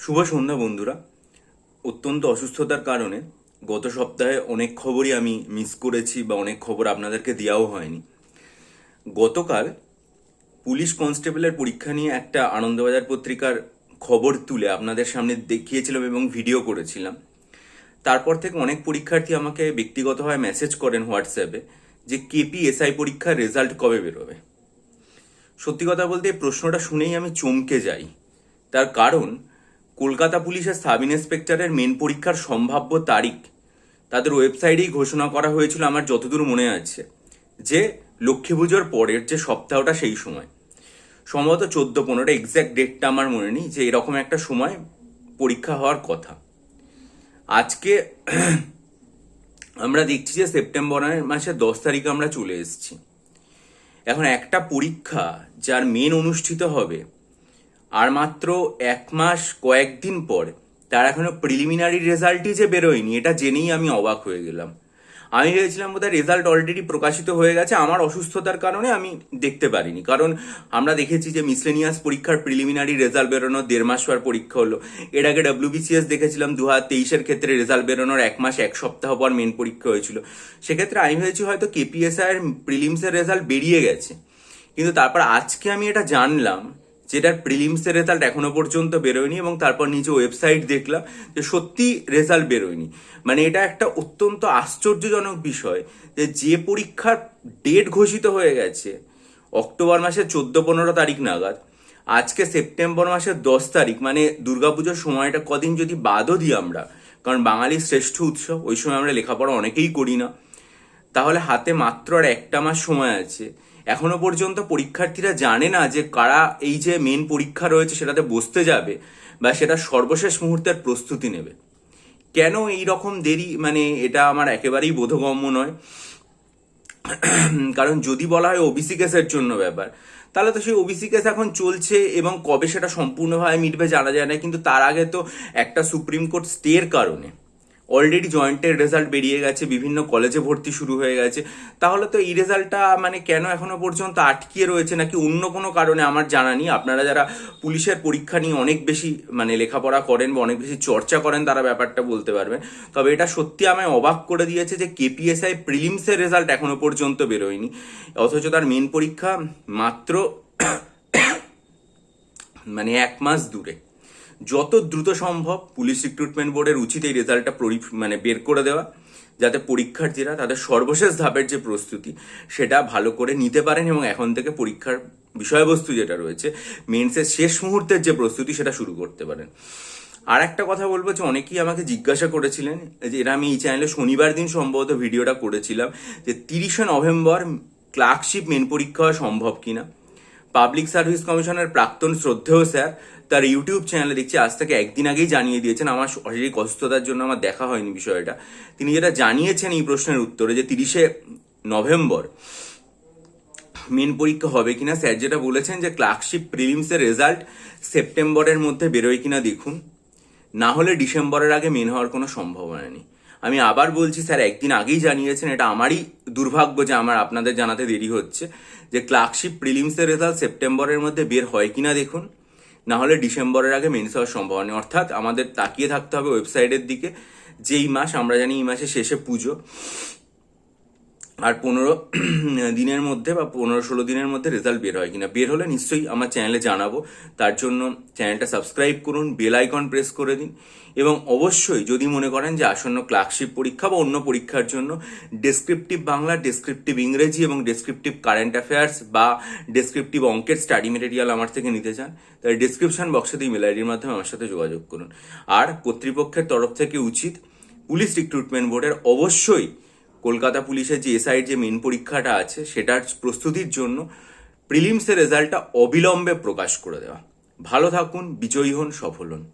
শুভ সন্ধ্যা, বন্ধুরা। অত্যন্ত অসুস্থতার কারণে গত সপ্তাহে অনেক খবরই আমি মিস করেছি বা অনেক খবর আপনাদেরকে দেওয়াও হয়নি। গতকাল পুলিশ কনস্টেবলের পরীক্ষা নিয়ে একটা আনন্দবাজার পত্রিকার খবর তুলে আপনাদের সামনে দেখিয়েছিলাম এবং ভিডিও করেছিলাম। তারপর থেকে অনেক পরীক্ষার্থী আমাকে ব্যক্তিগতভাবে মেসেজ করেন হোয়াটসঅ্যাপে যে কেপি এসআই পরীক্ষার রেজাল্ট কবে বেরোবে? সত্যি কথা বলতে এই প্রশ্নটা শুনেই আমি চমকে যাই। তার কারণ কলকাতা পুলিশের সাব ইন্সপেক্টরের মেন পরীক্ষার সম্ভাব্য তারিখ। তাদের ওয়েবসাইটেই ঘোষণা করা হয়েছিল আমার যতদূর মনে আছে, যে লক্ষ্মী পুজোর পরের যে সপ্তাহটা সেই সময়। সম্ভবত চোদ্দ পনেরো এক্স্যাক্ট ডেটটা আমার মনে নেই, যে এরকম একটা সময় পরীক্ষা হওয়ার কথা। আজকে আমরা দেখছি যে সেপ্টেম্বর মাসের দশ তারিখে আমরা চলে এসেছি। এখন একটা পরীক্ষা যার মেন অনুষ্ঠিত হবে আর মাত্র এক মাস কয়েকদিন পর তার এখনও প্রিলিমিনারি রেজাল্টই যে বেরোয়নি, এটা জেনেই আমি অবাক হয়ে গেলাম। আমি ভেবেছিলাম বোধহয় রেজাল্ট অলরেডি প্রকাশিত হয়ে গেছে, আমার অসুস্থতার কারণে আমি দেখতে পারিনি। কারণ আমরা দেখেছি যে মিসলেনিয়াস পরীক্ষার প্রিলিমিনারি রেজাল্ট বেরোনোর দেড় মাস পর পরীক্ষা হলো। এর আগে ডাব্লিউবিসিএস দেখেছিলাম দু হাজার তেইশের ক্ষেত্রে রেজাল্ট বেরোনোর এক মাস, এক সপ্তাহ পর মেন পরীক্ষা হয়েছিল। সেক্ষেত্রে আমি ভেবেছি হয়তো কেপিএসআই এর প্রিলিমসের রেজাল্ট বেরিয়ে গেছে। কিন্তু তারপর আজকে আমি এটা জানলাম যেটার প্রিলিমসের রেজাল্ট এখনও পর্যন্ত বেরোয়নি এবং তারপর নিচে ওয়েবসাইট দেখলাম যে সত্যি রেজাল্ট বেরোয়নি। মানে এটা একটা অত্যন্ত আশ্চর্যজনক বিষয় যে যে পরীক্ষার ডেট ঘোষিত হয়ে গেছে, অক্টোবর মাসের চোদ্দ পনেরো তারিখ নাগাদ, আজকে সেপ্টেম্বর মাসের দশ তারিখ মানে দুর্গাপুজোর সময়টা কদিন যদি বাদও দিই আমরা, কারণ বাঙালির শ্রেষ্ঠ উৎসব, ওই সময় আমরা লেখাপড়া অনেকেই করি না, তাহলে হাতে মাত্র আর একটা মাস সময় আছে। এখনও পর্যন্ত পরীক্ষার্থীরা জানে না যে কারা এই যে মেন পরীক্ষা রয়েছে সেটাতে বসতে যাবে বা সেটা সর্বশেষ মুহূর্তের প্রস্তুতি নেবে। কেন এই রকম দেরি? মানে এটা আমার একেবারেই বোধগম্য নয়। কারণ যদি বলা হয় ওবিসি কেসের জন্য ব্যাপার, তাহলে তো সেই ওবিসি কেস এখন চলছে এবং কবে সেটা সম্পূর্ণভাবে মিটবে জানা যায় না। কিন্তু তার আগে তো একটা সুপ্রিম কোর্ট স্টের কারণে অলরেডি জয়েন্টের রেজাল্ট বেরিয়ে গেছে, বিভিন্ন কলেজে ভর্তি শুরু হয়ে গেছে। তাহলে তো এই রেজাল্টটা মানে কেন এখনও পর্যন্ত আটকিয়ে রয়েছে নাকি অন্য কোনো কারণে আমার জানা নেই? আপনারা যারা পুলিশের পরীক্ষা নিয়ে অনেক বেশি মানে লেখাপড়া করেন বা অনেক বেশি চর্চা করেন, তারা ব্যাপারটা বলতে পারবেন তবে এটা সত্যি আমায় অবাক করে দিয়েছে যে কেপিএসআই প্রিলিমসের রেজাল্ট এখনও পর্যন্ত বেরোয়নি। অথচ তার মেন পরীক্ষা মাত্র মানে এক মাস দূরে। যত দ্রুত সম্ভব পুলিশ রিক্রুটমেন্ট বোর্ডের উচিত এই রেজাল্টটা মানে বের করে দেওয়া, যাতে পরীক্ষার্থীরা তাদের সর্বশেষ ধাপের যে প্রস্তুতি, সেটা ভালো করে নিতে পারেন এবং এখন থেকে পরীক্ষার বিষয়বস্তু যেটা রয়েছে মেন্সের শেষ মুহূর্তের যে প্রস্তুতি, সেটা শুরু করতে পারেন। আর একটা কথা বলব যে অনেকেই আমাকে জিজ্ঞাসা করেছিলেন যে এটা আমি এই চ্যানেলে শনিবার দিন সম্ভবত ভিডিওটা করেছিলাম যে তিরিশে নভেম্বর ক্লার্কশিপ মেন পরীক্ষা হওয়া সম্ভব কিনা? পাবলিক সার্ভিস কমিশনের প্রাক্তন শ্রদ্ধেয় স্যার তার ইউটিউব চ্যানেলে দেখছি, আজ থেকে একদিন আগেই জানিয়ে দিয়েছেন, আমার শারীরিক অসুস্থতার জন্য আমার দেখা হয়নি বিষয়টা। তিনি যেটা জানিয়েছেন এই প্রশ্নের উত্তরে যে তিরিশে নভেম্বর মেন পরীক্ষা হবে কিনা, স্যার যেটা বলেছেন যে ক্লার্কশিপ প্রিলিমসের রেজাল্ট সেপ্টেম্বরের মধ্যে বেরোয় কিনা দেখুন। না হলে ডিসেম্বরের আগে মেন হওয়ার কোনো সম্ভাবনা নেই। আমি আবার বলছি, স্যার একদিন আগেই জানিয়েছেন, এটা আমারই দুর্ভাগ্য যে আমার আপনাদের জানাতে দেরি হচ্ছে, যে ক্লার্কশিপ প্রিলিমসের রেজাল্ট সেপ্টেম্বরের মধ্যে বের হয় কিনা দেখুন। না হলে ডিসেম্বরের আগে মেন্স হওয়ার সম্ভাবনা নেই। অর্থাৎ আমাদের তাকিয়ে থাকতে হবে ওয়েবসাইটের দিকে। যেই মাস, আমরা জানি এই মাসে শেষে পুজো। আর পনেরো, দিনের মধ্যে বা পনেরো ষোলো দিনের মধ্যে রেজাল্ট বের হয় কিনা। বের হলে নিশ্চয়ই আমার চ্যানেলে জানাব। তার জন্য চ্যানেলটা সাবস্ক্রাইব করুন বেল আইকন প্রেস করে দিন। এবং অবশ্যই যদি মনে করেন যে আসন্ন ক্লার্কশিপ পরীক্ষা বা অন্য পরীক্ষার জন্য ডেসক্রিপটিভ বাংলা ডেসক্রিপটিভ ইংরেজি এবং ডেসক্রিপটিভ কারেন্ট অ্যাফেয়ার্স বা ডেসক্রিপটিভ অঙ্কের স্টাডি মেটেরিয়াল আমার থেকে নিতে চান, তাহলে ডিসক্রিপশন বক্সে দিয়ে ইমেল আইডির মাধ্যমে আমার সাথে যোগাযোগ করুন। আর কর্তৃপক্ষের তরফ থেকে উচিত পুলিশ রিক্রুটমেন্ট বোর্ডের অবশ্যই কলকাতা পুলিশের যে এসআইয়ের যে মেন পরীক্ষাটা আছে, সেটার প্রস্তুতির জন্য প্রিলিমসের রেজাল্টটা অবিলম্বে প্রকাশ করে দেওয়া। ভালো থাকুন, বিজয়ী হন, সফল হন।